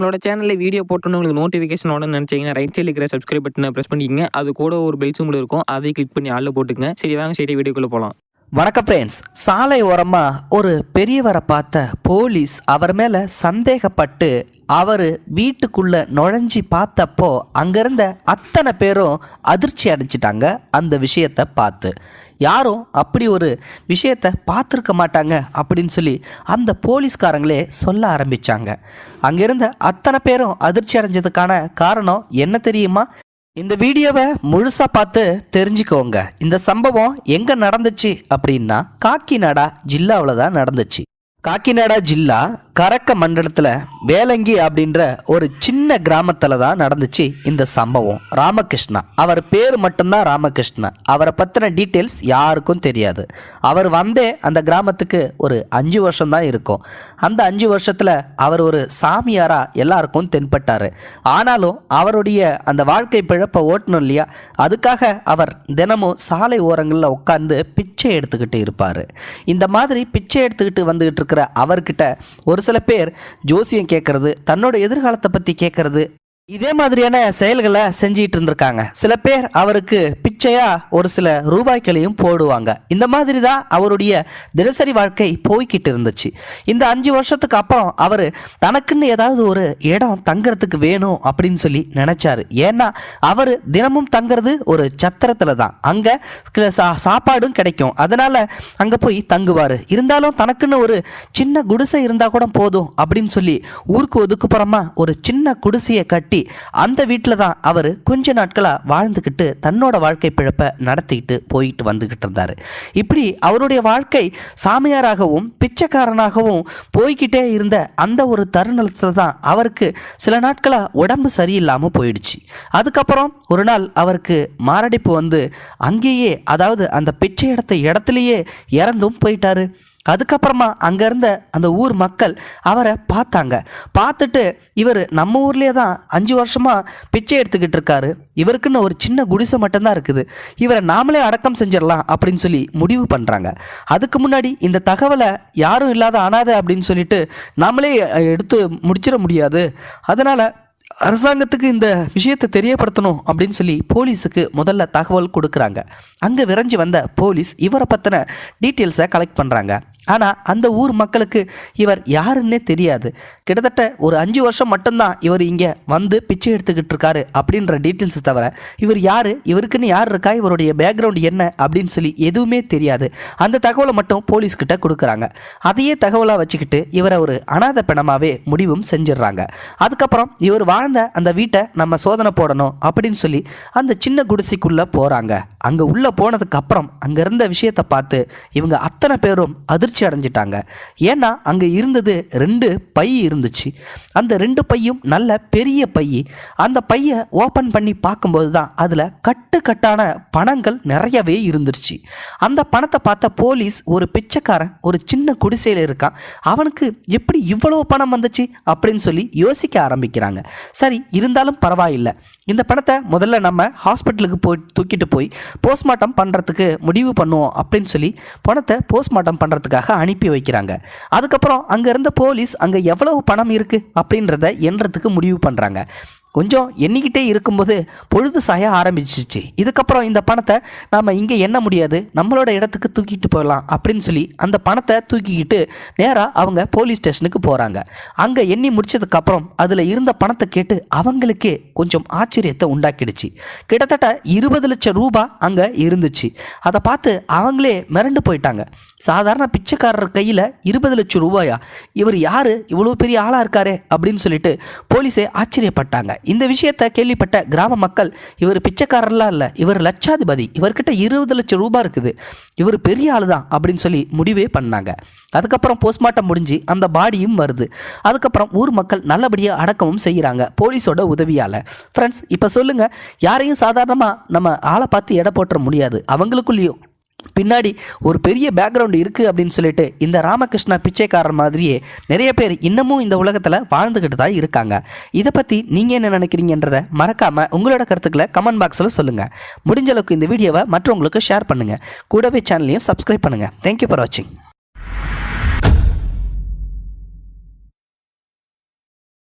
நம்மளோட சேனலில் வீடியோ போட்டோன்னு உங்களுக்கு நோட்டிஃபிகேஷன் உடனே நினச்சிங்கன்னா ரைட் சைடில் இருக்கிற சப்ஸ்கிரைப் பட்டனை ப்ரெஸ் பண்ணிக்கங்க. அது கூட ஒரு பெல் சிம்பிள் இருக்கும். அதை கிளிக் பண்ணி ஆளில் போட்டுக்கங்க. சரி வாங்க சரி வீடியோக்குள்ளே போகலாம் வணக்கம் ஃப்ரெண்ட்ஸ் சாலை ஓரமாக ஒரு பெரியவரை பார்த்த போலீஸ் அவர் மேலே சந்தேகப்பட்டு அவர் வீட்டுக்குள்ளே நுழைஞ்சி பார்த்தப்போ அங்கேருந்த அத்தனை பேரும் அதிர்ச்சி அடைஞ்சிட்டாங்க. அந்த விஷயத்தை பார்த்து. யாரும் அப்படி ஒரு விஷயத்தை பார்த்துருக்க மாட்டாங்க அப்படின்னு சொல்லி அந்த போலீஸ்காரங்களே சொல்ல ஆரம்பிச்சாங்க. அங்கேருந்த அத்தனை பேரும் அதிர்ச்சி அடைஞ்சதுக்கான காரணம் என்ன தெரியுமா? இந்த வீடியோவை முழுசாக பார்த்து தெரிஞ்சுக்கோங்க. இந்த சம்பவம் எங்கே நடந்துச்சு அப்படின்னா காக்கிநாடா ஜில்லாவில் தான் நடந்துச்சு. காக்கிநாடா ஜில்லா கரக்க மண்டலத்தில் வேலங்கி அப்படின்ற ஒரு சின்ன கிராமத்தில் தான் நடந்துச்சு இந்த சம்பவம் ராமகிருஷ்ணா அவர் பேர் மட்டும்தான் ராமகிருஷ்ணா அவரை பற்றின டீட்டெயில்ஸ் யாருக்கும் தெரியாது அவர் வந்தே அந்த கிராமத்துக்கு ஒரு அஞ்சு வருஷம் தான் இருக்கும் அந்த அஞ்சு வருஷத்தில் அவர் ஒரு சாமியாராக எல்லாருக்கும் தென்பட்டார் ஆனாலும் அவருடைய அந்த வாழ்க்கை பிழப்பை ஓட்டணும் இல்லையா அதுக்காக அவர் தினமும் சாலை ஓரங்களில் உட்காந்து பிச்சை எடுத்துக்கிட்டு இருப்பார் இந்த மாதிரி பிச்சை எடுத்துக்கிட்டு வந்துக்கிட்டு இருக்கிற அவர்கிட்ட ஒரு சில பேர் ஜோசியம் கேட்கறது தன்னோட எதிர்காலத்தை பற்றி கேட்கறது இதே மாதிரியான செயல்களை செஞ்சிட்டு இருந்திருக்காங்க. சில பேர் அவருக்கு பிச்சையா ஒரு சில ரூபாய்களையும் போடுவாங்க. இந்த மாதிரி தான் அவருடைய தினசரி வாழ்க்கை போய்கிட்டு இருந்துச்சு. இந்த அஞ்சு வருஷத்துக்கு அப்புறம் அவர் தனக்குன்னு ஏதாவது ஒரு இடம் தங்குறதுக்கு வேணும் அப்படின்னு சொல்லி நினைச்சாரு. ஏன்னா அவர் தினமும் தங்குறது ஒரு சத்திரத்தில் தான். அங்கே சாப்பாடும் கிடைக்கும். அதனால அங்கே போய் தங்குவார். இருந்தாலும் தனக்குன்னு ஒரு சின்ன குடிசை இருந்தால் கூட போதும் அப்படின்னு சொல்லி ஊருக்கு ஒதுக்குப்புறமா ஒரு சின்ன குடிசையை கட்டி அந்த வீட்டில் தான் அவர் கொஞ்ச நாட்களாக வாழ்ந்துக்கிட்டு தன்னோட வாழ்க்கை பிழப்பை நடத்திக்கிட்டு போயிட்டு வந்துக்கிட்டு இருந்தார். இப்படி அவருடைய வாழ்க்கை சாமியாராகவும் பிச்சைக்காரனாகவும் போய்கிட்டே இருந்த அந்த ஒரு தருணத்தில் தான் அவருக்கு சில நாட்களாக உடம்பு சரியில்லாமல் போயிடுச்சு. அதுக்கப்புறம் ஒரு நாள் அவருக்கு மாரடைப்பு வந்து அங்கேயே அதாவது அந்த பிச்சை இடத்த இடத்துலையே இறந்தும் போயிட்டாரு. அதுக்கப்புறமா அங்கே இருந்த அந்த ஊர் மக்கள் அவரை பார்த்தாங்க. பார்த்துட்டு இவர் நம்ம ஊர்லேயே தான் அஞ்சு வருஷமாக பிச்சை எடுத்துக்கிட்டு இருக்காரு. இவருக்குன்னு ஒரு சின்ன குடிசை மட்டும்தான் இருக்குது. இவரை நாமளே அடக்கம் செஞ்சிடலாம் அப்படின்னு சொல்லி முடிவு பண்ணுறாங்க அதுக்கு முன்னாடி இந்த தகவலை யாரும் இல்லாத அனாதை அப்படின்னு சொல்லிட்டு நாமளே எடுத்து முடிச்சிட முடியாது. அதனால் அரசாங்கத்துக்கு இந்த விஷயத்தை தெரியப்படுத்தணும் அப்படின்னு சொல்லி போலீஸுக்கு முதல்ல தகவல் கொடுக்குறாங்க. அங்கே விரைஞ்சி வந்த போலீஸ் இவரை பற்றின டீட்டெயில்ஸை கலெக்ட் பண்ணுறாங்க ஆனால் அந்த ஊர் மக்களுக்கு இவர் யாருன்னே தெரியாது. கிட்டத்தட்ட ஒரு அஞ்சு வருஷம் மட்டும்தான் இவர் இங்கே வந்து பிச்சை எடுத்துக்கிட்டு இருக்காரு அப்படின்ற டீட்டெயில்ஸ் தவிர இவர் யார் இவருக்குன்னு யார் இருக்கா இவருடைய பேக்ரவுண்ட் என்ன அப்படின்னு சொல்லி எதுவுமே தெரியாது. அந்த தகவலை மட்டும் போலீஸ்கிட்ட கொடுக்குறாங்க. அதையே தகவலாக வச்சுக்கிட்டு இவரை ஒரு அனாத பிணமாகவே முடிவும் செஞ்சிடுறாங்க. அதுக்கப்புறம் இவர் வாழ்ந்த அந்த வீட்டை நம்ம சோதனை போடணும் அப்படின்னு சொல்லி அந்த சின்ன குடிசைக்குள்ளே போகிறாங்க அங்கே உள்ளே போனதுக்கப்புறம் அங்கே இருந்த விஷயத்தை பார்த்து இவங்க அத்தனை பேரும் அதிர்ச்சி அடைஞ்சிட்டாங்க. ஏன்னா அங்கே இருந்தது ரெண்டு பை இருந்துச்சு. அந்த ரெண்டு பையும் நல்ல பெரிய பை. அந்த பையை ஓப்பன் பண்ணி பார்க்கும்போது தான் அதில் கட்டு கட்டான பணங்கள் நிறையவே இருந்துருச்சு. அந்த பணத்தை பார்த்த போலீஸ் ஒரு பிச்சைக்காரன் ஒரு சின்ன குடிசையில் இருக்கான். அவனுக்கு எப்படி இவ்வளோ பணம் வந்துச்சு அப்படின்னு சொல்லி யோசிக்க ஆரம்பிக்கிறாங்க. சரி இருந்தாலும் பரவாயில்லை. இந்த பணத்தை முதல்ல நம்ம ஹாஸ்பிட்டலுக்கு போய் தூக்கிட்டு போய் போஸ்ட்மார்ட்டம் பண்ணுறதுக்கு முடிவு பண்ணுவோம் அப்படின்னு சொல்லி பணத்தை போஸ்ட்மார்ட்டம் பண்ணுறதுக்காக அனுப்பி வைக்கிறாங்க. அதுக்கப்புறம் அங்கே இருந்த போலீஸ் அங்கே எவ்வளவு பணம் இருக்குது அப்படின்றத எண்றதுக்கு முடிவு பண்ணுறாங்க கொஞ்சம் எண்ணிக்கிட்டே இருக்கும்போது பொழுது சாய ஆரம்பிச்சிச்சு. இதுக்கப்புறம் இந்த பணத்தை நாம் இங்கே எண்ண முடியாது. நம்மளோட இடத்துக்கு தூக்கிட்டு போயிடலாம் அப்படின்னு சொல்லி அந்த பணத்தை தூக்கிக்கிட்டு நேராக அவங்க போலீஸ் ஸ்டேஷனுக்கு போகிறாங்க அங்கே எண்ணி முடிச்சதுக்கப்புறம் அதில் இருந்த பணத்தை கேட்டு அவங்களுக்கே கொஞ்சம் ஆச்சரியத்தை உண்டாக்கிடுச்சு. கிட்டத்தட்ட இருபது லட்சம் ரூபா அங்கே இருந்துச்சு. அதை பார்த்து அவங்களே மிரண்டு போயிட்டாங்க. சாதாரண பிச்சைக்காரர் கையில் இருபது லட்சம் ரூபாயா? இவர் யார்? இவ்வளோ பெரிய ஆளாக இருக்காரே அப்படின்னு சொல்லிட்டு போலீஸே ஆச்சரியப்பட்டாங்க. இந்த விஷயத்தை கேள்விப்பட்ட கிராம மக்கள் இவர் பிச்சைக்காரர்லாம் இல்லை இவர் லட்சாதிபதி இவர்கிட்ட இருபது லட்சம் ரூபாய் இருக்குது இவர் பெரிய ஆள் தான் அப்படின்னு சொல்லி முடிவே பண்ணாங்க. அதுக்கப்புறம் போஸ்ட்மார்ட்டம் முடிஞ்சு அந்த பாடியும் வருது. அதுக்கப்புறம் ஊர் மக்கள் நல்லபடியாக அடக்கமும் செய்கிறாங்க போலீஸோட உதவியால். ஃப்ரெண்ட்ஸ் இப்போ சொல்லுங்கள் யாரையும் சாதாரணமாக நம்ம ஆளை பார்த்து எடை போட்டுற முடியாது அவங்களுக்குள்ளேயும் பின்னாடி ஒரு பெரிய பேக்ரவுண்டு இருக்குது அப்படின்னு சொல்லிட்டு இந்த ராமகிருஷ்ணா பிச்சைக்காரர் மாதிரியே நிறைய பேர் இன்னமும் இந்த உலகத்தில் வாழ்ந்துக்கிட்டு தான் இருக்காங்க. இதை பற்றி நீங்கள் என்ன நினைக்கிறீங்கன்றதை மறக்காமல் உங்களோட கருத்துக்களை கமெண்ட் பாக்ஸில் சொல்லுங்கள் முடிஞ்ச அளவுக்கு இந்த வீடியோவை மற்றவங்களுக்கு ஷேர் பண்ணுங்கள் கூடவே சேனலையும் சப்ஸ்கிரைப் பண்ணுங்கள் தேங்க்யூ ஃபார் வாட்சிங்